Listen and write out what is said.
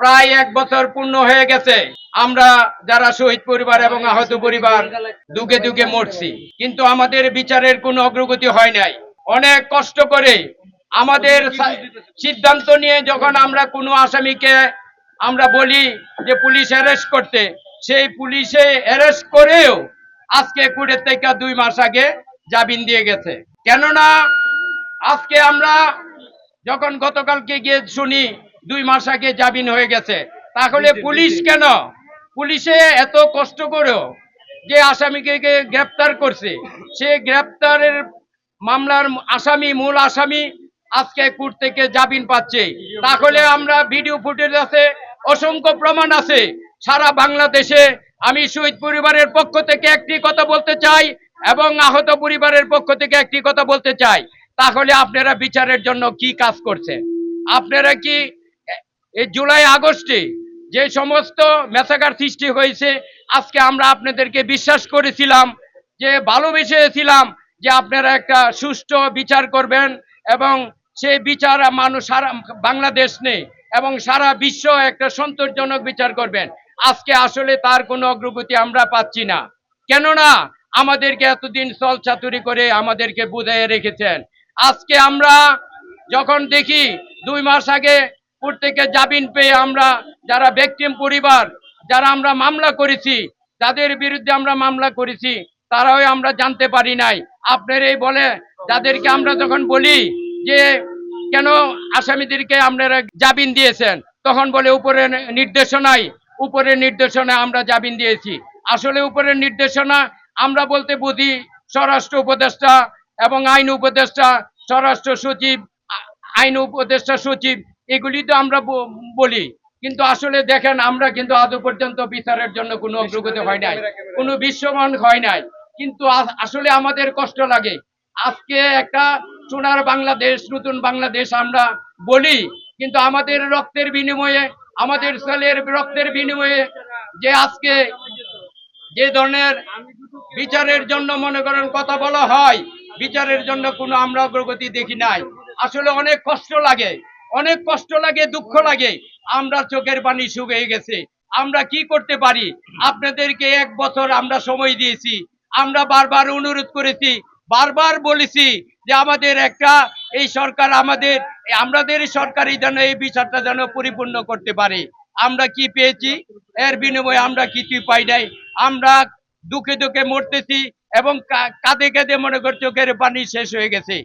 প্রায় এক বছর পূর্ণ হয়ে গেছে। আমরা যারা শহীদ পরিবার এবং আহত পরিবার, দুগে দুগে মরছি। কিন্তু আমাদের বিচারের কোনো অগ্রগতি হয় নাই। অনেক কষ্ট করে আমাদের সিদ্ধান্ত নিয়ে যখন আমরা কোনো আসামিকে আমরা বলি যে পুলিশ অ্যারেস্ট করতে, সেই পুলিশে অ্যারেস্ট করেও আজকে কুড়ের থেকে দুই মাস আগে জামিন দিয়ে গেছে। কেননা আজকে আমরা যখন গতকালকে গিয়ে শুনি দুই মাস আগে জামিন হয়ে গেছে। তাহলে পুলিশ কেন? পুলিশে এত কষ্ট করেও যে আসামিকে গ্রেপ্তার করছে সে গ্রেপ্তারের মামলার আসামি মূল আসামি আজকে কোর্ট থেকে জামিন পাচ্ছে। তাহলে আমরা ভিডিও ফুটেজ আছে অসংখ্য প্রমাণ আছে। সারা বাংলাদেশে আমি শহীদ পরিবারের পক্ষ থেকে একটি কথা বলতে চাই এবং আহত পরিবারের পক্ষ থেকে একটি কথা বলতে চাই। তাহলে আপনারা বিচারের জন্য কি কাজ করছে আপনারা কি এই জুলাই, আগস্টে যে সমস্ত মেসাকার সৃষ্টি হয়েছে, আজকে আমরা আপনাদেরকে বিশ্বাস করেছিলাম, যে ভালোবেসেছিলাম যে আপনারা একটা সুষ্ঠু বিচার করবেন এবং সেই বিচার মানুষ সারা বাংলাদেশ নেই এবং সারা বিশ্ব একটা সন্তোষজনক বিচার করবেন। আজকে আসলে তার কোনো অগ্রগতি আমরা পাচ্ছি না। কেননা আমাদেরকে এতদিন চল চাতুরি করে আমাদেরকে বুঝাইয়ে রেখেছেন। আজকে আমরা যখন দেখি দুই মাস আগে থেকে জামিন পেয়ে আমরা যারা ব্যক্তিম পরিবার, যারা আমরা মামলা করেছি, যাদের বিরুদ্ধে আমরা মামলা করেছি, তারাও আমরা জানতে পারি নাই। আপনার এই বলে যাদেরকে আমরা যখন বলি যে কেন আসামিদেরকে আপনারা জামিন দিয়েছেন, তখন বলে উপরে নির্দেশনায় উপরের নির্দেশনা আমরা জামিন দিয়েছি। আসলে উপরের নির্দেশনা আমরা বলতে বুঝি স্বরাষ্ট্র উপদেষ্টা এবং আইন উপদেষ্টা, স্বরাষ্ট্র সচিব আইন উপদেষ্টা সচিব এগুলি তো আমরা বলি। কিন্তু আসলে দেখেন আমরা কিন্তু আদৌ পর্যন্ত বিচারের জন্য কোনো অগ্রগতি হয় নাই। কোনো বিশ্বমান হয় নাই। কিন্তু আসলে আমাদের কষ্ট লাগে। আজকে একটা সোনার বাংলাদেশ নতুন বাংলাদেশ আমরা বলি। কিন্তু আমাদের রক্তের বিনিময়ে আমাদের ছেলের রক্তের বিনিময়ে যে আজকে যে ধরনের বিচারের জন্য মনে করেন কথা বলা হয় বিচারের জন্য কোনো আমরা অগ্রগতি দেখি নাই। আসলে অনেক কষ্ট লাগে। অনেক কষ্ট লাগে, দুঃখ লাগে। আমরা চোখের পানি শুকিয়ে গেছে। আমরা কি করতে পারি? আপনাদেরকে এক বছর আমরা সময় দিয়েছি। আমরা বারবার অনুরোধ করেছি, বারবার বলেছি যে আমাদের একটা এই সরকার আমাদের আমাদের সরকারি যেন এই বিচারটা যেন পরিপূর্ণ করতে পারে। আমরা কি পেয়েছি? এর বিনিময়ে আমরা কিছুই পাই নাই। আমরা দুঃখে দুঃখে মরতেছি এবং কাঁদে কাঁদে মনে কর চোখের পানি শেষ হয়ে গেছে।